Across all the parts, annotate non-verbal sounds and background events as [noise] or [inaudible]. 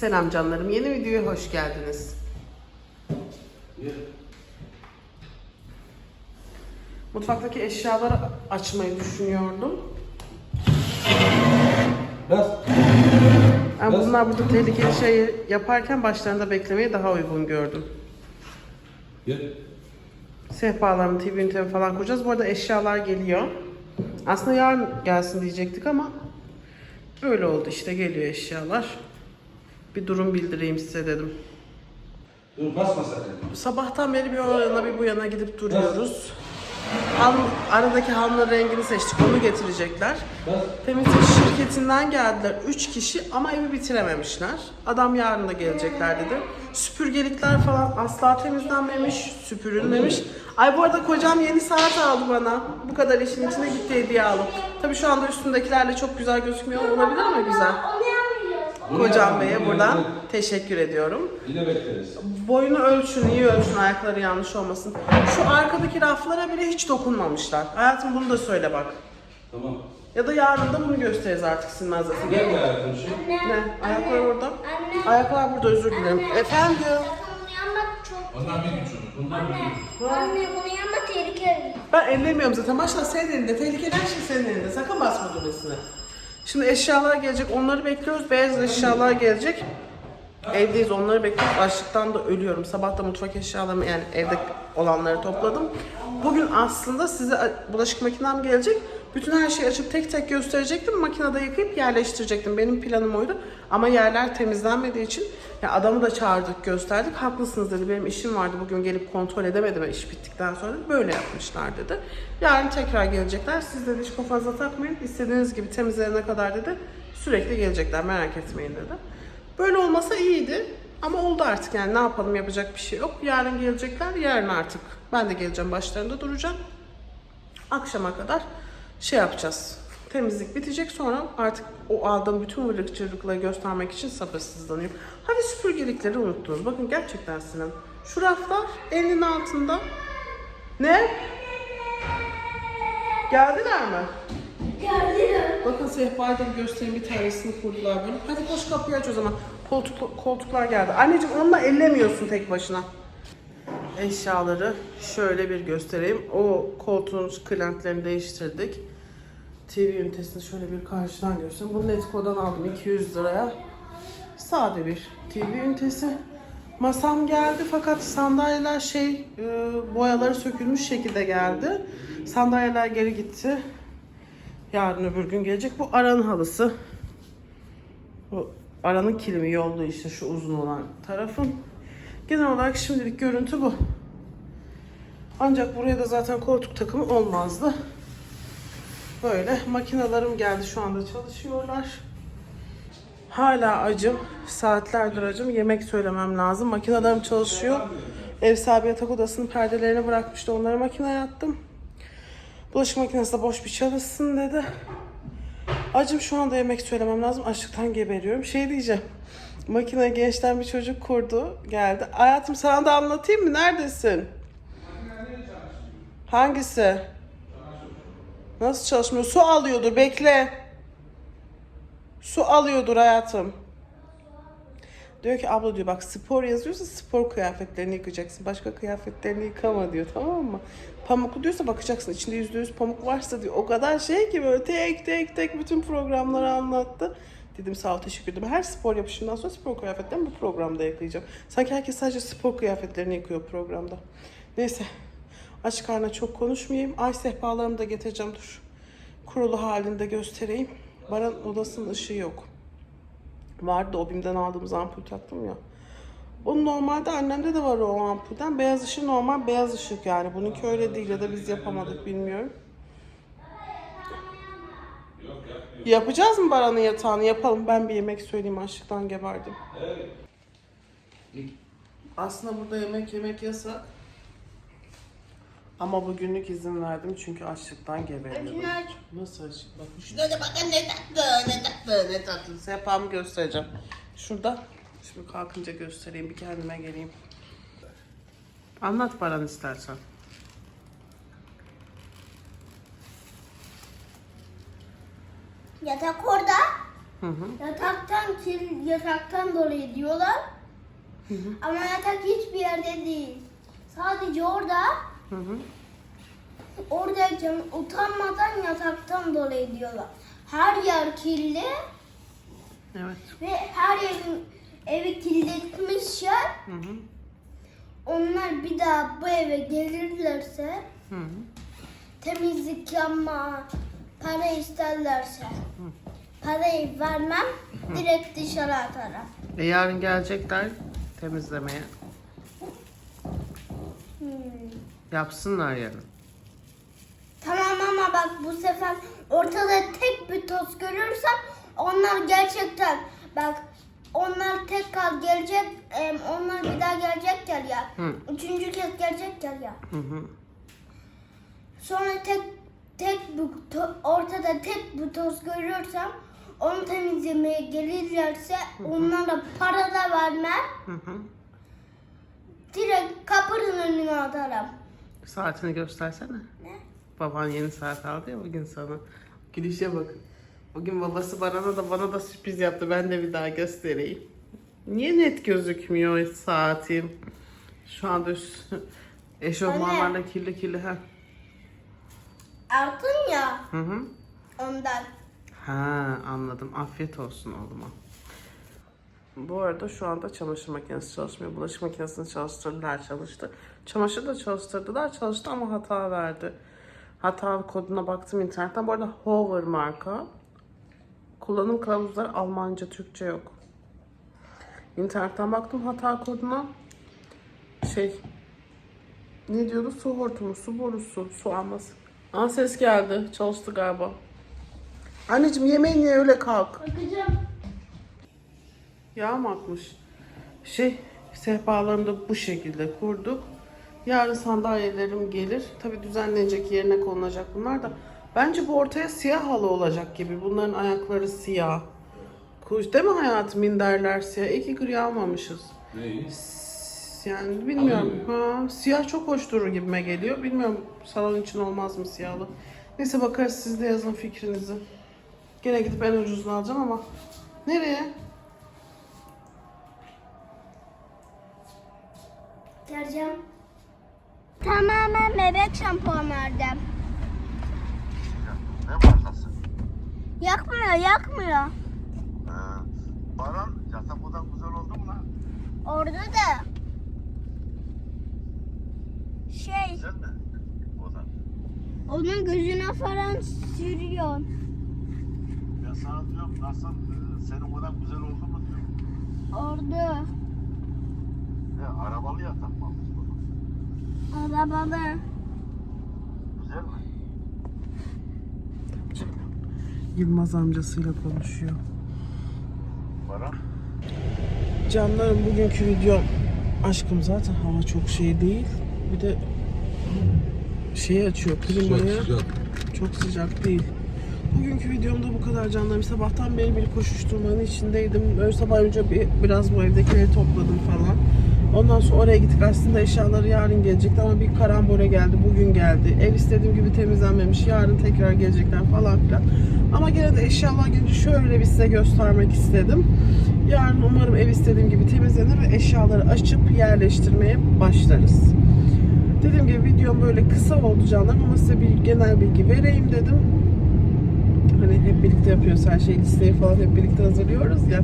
Selam canlarım. Yeni videoya hoş geldiniz. Mutfaktaki eşyaları açmayı düşünüyordum. Biraz. Yani Nasıl? bunlar burada tehlikeli şeyi yaparken başlarında beklemeyi daha uygun gördüm. Gel. Sehpalarımı, TV ünitemi falan kuracağız. Bu arada eşyalar geliyor. Aslında yarın gelsin diyecektik ama öyle oldu işte geliyor eşyalar. Bir durum bildireyim size dedim. Dur basma sakın. Sabahtan beri bir o yana bir bu yana gidip duruyoruz. Han, aradaki hanların rengini seçtik. Onu getirecekler. Temizlik şirketinden geldiler 3 kişi ama evi bitirememişler. Adam yarın da gelecekler dedi. Süpürgelikler falan asla temizlenmemiş, süpürülmemiş. Ay bu arada kocam yeni saat aldı bana. Bu kadar işin içine gitti hediye alıp. Tabii şu anda üstündekilerle çok güzel gözükmüyor olabilir ama güzel. Kocam Bey'e buradan teşekkür ediyorum. Yine bekleriz. Boyunu ölçün, iyi ölçün, ayakları yanlış olmasın. Şu arkadaki raflara bile hiç dokunmamışlar. Hayatım bunu da söyle bak. Tamam. Ya da yarın da bunu gösteririz artık silmezlesi. Gel Gel. hayatım şu. Ne? Ayaklar orada. Anne. Ayaklar burada özür dilerim. Efendim? Bunu yanmak çok... Onlar bir küçük. Bunlar bir küçük. Anne bunu yanmak tehlikeli. Ben ellemiyorum zaten. Maşallah senin elinde. Tehlikeli her şey senin elinde. Sakın basma düğmesine. Şimdi eşyalar gelecek. Onları bekliyoruz. Beyaz eşyalar gelecek. Evdeyiz. Onları bekliyoruz. Açlıktan da ölüyorum. Sabah da mutfak eşyalarımı yani evde olanları topladım. Bugün aslında size bulaşık makinem gelecek. Bütün her şeyi açıp tek tek gösterecektim. Makinede yıkayıp yerleştirecektim. Benim planım oydu. Ama yerler temizlenmediği için ya adamı da çağırdık, gösterdik. Haklısınız dedi. Benim işim vardı. Bugün gelip kontrol edemedim iş bittikten sonra. Böyle yapmışlar dedi. Yarın tekrar gelecekler. Siz dedi hiç kafanıza takmayın. İstediğiniz gibi temizlenene kadar dedi. Sürekli gelecekler. Merak etmeyin dedi. Böyle olmasa iyiydi. Ama oldu artık yani ne yapalım yapacak bir şey yok. Yarın gelecekler. Yarın artık ben de geleceğim başlarında duracağım. Akşama kadar şey yapacağız. Temizlik bitecek sonra artık o aldığım bütün vırlık çırlıkları göstermek için sabırsızlanıyorum. Hadi süpürgelikleri unuttunuz. Bakın gerçekten Sinem. Şu raflar elinin altında. Ne? Geldiler mi? Geldiler. Bakın sehpayı da bir göstereyim bir tanesini kurdular böyle. Hadi koş kapıyı aç o zaman. Koltuk, koltuklar geldi. Anneciğim onunla ellemiyorsun tek başına. Eşyaları şöyle bir göstereyim. O koltuğun kırlentlerini değiştirdik. TV ünitesini şöyle bir karşıdan göstereyim. Bunu Netco'dan aldım 200 liraya. Sade bir TV ünitesi. Masam geldi fakat sandalyeler şey e, boyaları sökülmüş şekilde geldi. Sandalyeler geri gitti. Yarın öbür gün gelecek. Bu aranın halısı. Bu aranın kilimi yoldu işte şu uzun olan tarafın. Genel olarak şimdilik görüntü bu. Ancak buraya da zaten koltuk takımı olmazdı. Böyle makinalarım geldi şu anda çalışıyorlar. Hala acım. Saatlerdir acım. Yemek söylemem lazım. Makinalarım çalışıyor. Ev sahibi yatak odasının perdelerini bırakmıştı. Onları makineye attım. Bulaşık makinesi de boş bir çalışsın dedi. Acım şu anda yemek söylemem lazım. Açlıktan geberiyorum. Şey diyeceğim. Makine gençten bir çocuk kurdu. Geldi. Hayatım sana da anlatayım mı? Neredesin? Hangisi? Nasıl çalışmıyor? Su alıyordur. Bekle. Su alıyordur hayatım. Diyor ki abla diyor bak spor yazıyorsa spor kıyafetlerini yıkacaksın. Başka kıyafetlerini yıkama diyor tamam mı? Pamuklu diyorsa bakacaksın içinde yüzde yüz pamuk varsa diyor. O kadar şey ki böyle tek tek tek bütün programları anlattı. Dedim sağ ol teşekkür ederim. Her spor yapışından sonra spor kıyafetlerini bu programda yıkayacağım. Sanki herkes sadece spor kıyafetlerini yıkıyor programda. Neyse aç karnına çok konuşmayayım. Ay sehpalarımı da getireceğim dur. Kurulu halinde göstereyim. Baran odasının ışığı yok. Vardı o BİM'den aldığımız ampul taktım ya. Bu normalde annemde de var o ampulden. Beyaz ışık normal beyaz ışık yani. Bununki öyle değil ya da biz yapamadık bilmiyorum. Yapacağız mı Baran'ın yatağını? Yapalım. Ben bir yemek söyleyeyim. Açlıktan geberdim. Aslında burada yemek yemek yasak. Ama bugünlük izin verdim çünkü açlıktan geberiyorum. Acını aç. Nasıl açık? Bak şuna da bakın ne tatlı, ne tatlı, ne tatlı. Sehpamı göstereceğim. Şurada. Şimdi kalkınca göstereyim. Bir kendime geleyim. Anlat Baran istersen. Yatak orada. Hı hı. Yataktan kir, yataktan dolayı diyorlar. Ama yatak hiçbir yerde değil. Sadece orada Hı hı. oradayken utanmadan yataktan dolayı diyorlar. Her yer kirli Evet. ve her evin evi kirletmişler. Hı hı. Onlar bir daha bu eve gelirlerse Hı hı. temizlik yapma, para isterlerse parayı vermem, direkt dışarı atarım. E yarın gelecekler temizlemeye. Yapsınlar yarın. Tamam ama bak bu sefer ortada tek bir toz görürsem onlar gerçekten bak onlar tekrar gelecek, em, onlar bir daha gelecekler ya. Hı. Üçüncü kez gelecekler ya. Hı hı. Sonra tek tek bu to- ortada tek bir toz görürsem onu temizlemeye gelirlerse onlara para da vermem. Hı hı. Direkt kapının önüne atarım. Saatini göstersene. Ne? Baban yeni saat aldı ya bugün sana. Gülüşe bak. Bugün babası bana da bana da sürpriz yaptı. Ben de bir daha göstereyim. Niye net gözükmüyor saatim? Şu anda üst- eşofmanlarla kirli kirli. Ha. Altın ya Hı hı. ondan. Ha anladım. Afiyet olsun oğluma. Bu arada şu anda çamaşır makinesi çalışmıyor. Bulaşık makinesini çalıştırdılar çalıştı. Çamaşır da çalıştırdılar çalıştı ama hata verdi. Hata koduna baktım internetten. Bu arada Hover marka. Kullanım kılavuzları Almanca, Türkçe yok. İnternetten baktım hata koduna. Şey ne diyordu? Su hortumu, su borusu, su alması. Aa ses geldi. Çalıştı galiba. Anneciğim yemeğin ye öyle kalk. Bakacağım. Yağ mı akmış? Şey sehpalarını da bu şekilde kurduk. Yarın sandalyelerim gelir. Tabi düzenlenecek yerine konulacak bunlar da. Bence bu ortaya siyah halı olacak gibi. Bunların ayakları siyah. Kuş değil mi hayatım minderler siyah. İyi ki gri almamışız. Neyi? Yani bilmiyorum. Ha, siyah çok hoş durur gibime geliyor. Bilmiyorum salon için olmaz mı siyahlı. Neyse bakarız siz de yazın fikrinizi. Gene gidip en ucuzunu alacağım ama. Nereye? Geleceğim. Tamamen bebek şampuanı verdim. Ne markası? Yakmıyor, yakmıyor. Ee, Baran yatak odan güzel oldu mu lan? Orada da şey, Güzel mi? Odan. onun gözüne falan sürüyor. Ben sana diyorum nasıl e, senin odan güzel oldu mu diyorum. Orada Ne arabalı yatak mı almış baba? arabalı. Güzel mi? Yılmaz amcasıyla konuşuyor. Baran. Canlarım bugünkü video aşkım zaten hava çok şey değil. Bir de şeyi açıyor klimayı. Çok sıcak değil. Bugünkü videomda bu kadar canlarım. Sabahtan beri bir koşuşturmanın içindeydim. Böyle sabah önce bir, biraz bu evdekileri topladım falan. Ondan sonra oraya gittik. Aslında eşyaları yarın gelecekti ama bir karambole geldi. Bugün geldi. Ev istediğim gibi temizlenmemiş. Yarın tekrar gelecekler falan filan. Ama gene de eşyalar gelince şöyle bir size göstermek istedim. Yarın umarım ev istediğim gibi temizlenir ve eşyaları açıp yerleştirmeye başlarız. Dediğim gibi videom böyle kısa oldu ama size bir genel bilgi vereyim dedim. Hani hep birlikte yapıyoruz her şeyi listeyi falan hep birlikte hazırlıyoruz ya.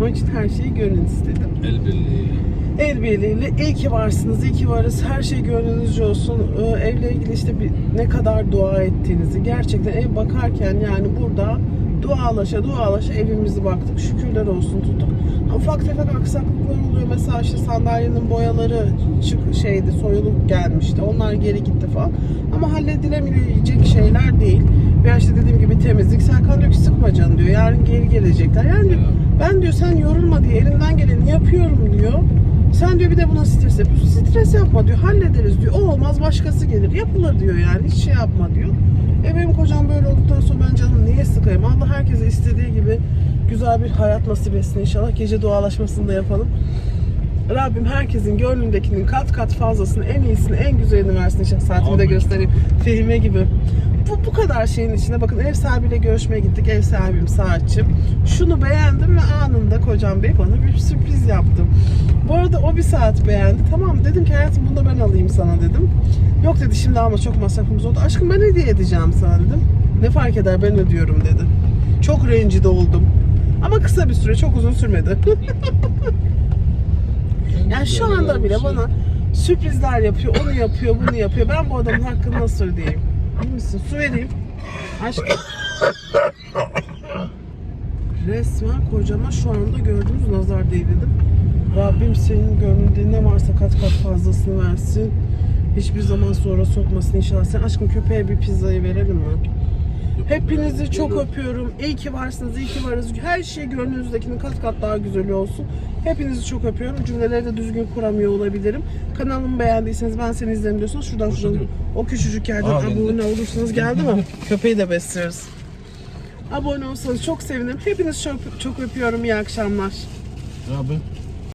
Onun için her şeyi görün istedim. El birliğiyle. El birliğiyle iyi ki varsınız, iyi ki varız. Her şey gönlünüzce olsun. Ee, evle ilgili işte bir, ne kadar dua ettiğinizi. Gerçekten ev bakarken yani burada dualaşa dualaşa evimizi baktık. Şükürler olsun tuttuk. Ufak tefek aksaklıklar oluyor. Mesela işte sandalyenin boyaları çık şeydi, soyulup gelmişti. Onlar geri gitti falan. Ama halledilemeyecek şeyler değil. Veya işte dediğim gibi temizlik. Serkan diyor ki sıkma canım diyor. Yarın geri gelecekler. Yani diyor, ben diyor sen yorulma diye elimden geleni yapıyorum diyor. Sen diyor bir de buna stres yapıyorsun. Stres yapma diyor. Hallederiz diyor. O olmaz başkası gelir. Yapılır diyor yani. Hiç şey yapma diyor. E benim kocam böyle olduktan sonra ben canım niye sıkayım? Allah herkese istediği gibi güzel bir hayat nasip etsin inşallah. Gece dualaşmasını da yapalım. Rabbim herkesin gönlündekinin kat kat fazlasını, en iyisini, en güzelini versin inşallah. Saatimi de göstereyim. Filme gibi. bu, bu kadar şeyin içinde bakın ev sahibiyle görüşmeye gittik. Ev sahibim saatçim. Şunu beğendim ve anında kocam bey bana bir sürpriz yaptı. Bu arada o bir saat beğendi. Tamam dedim ki hayatım bunu da ben alayım sana dedim. Yok dedi şimdi alma çok masrafımız oldu. Aşkım ben hediye edeceğim sana dedim. Ne fark eder ben ödüyorum dedi. Çok rencide oldum. Ama kısa bir süre çok uzun sürmedi. [laughs] yani şu anda bile bana sürprizler yapıyor. Onu yapıyor bunu yapıyor. Ben bu adamın hakkını nasıl ödeyeyim? İyi misin? Su vereyim. Aşkım. Resmen kocama şu anda gördüğünüz nazar değdirdim. Rabbim senin gönlünde ne varsa kat kat fazlasını versin. Hiçbir zaman sonra sokmasın inşallah. Sen aşkım köpeğe bir pizzayı verelim mi? Hepinizi çok öpüyorum. İyi ki varsınız, iyi ki varız. Her şey gönlünüzdekinin kat kat daha güzeli olsun. Hepinizi çok öpüyorum. Cümleleri de düzgün kuramıyor olabilirim. Kanalımı beğendiyseniz ben seni izlerim diyorsanız şuradan şuradan o küçücük yerden Aa, abone olursanız geldi mi? [laughs] Köpeği de besliyoruz. Abone olsanız çok sevinirim. Hepinizi çok, çok öpüyorum. İyi akşamlar. Abi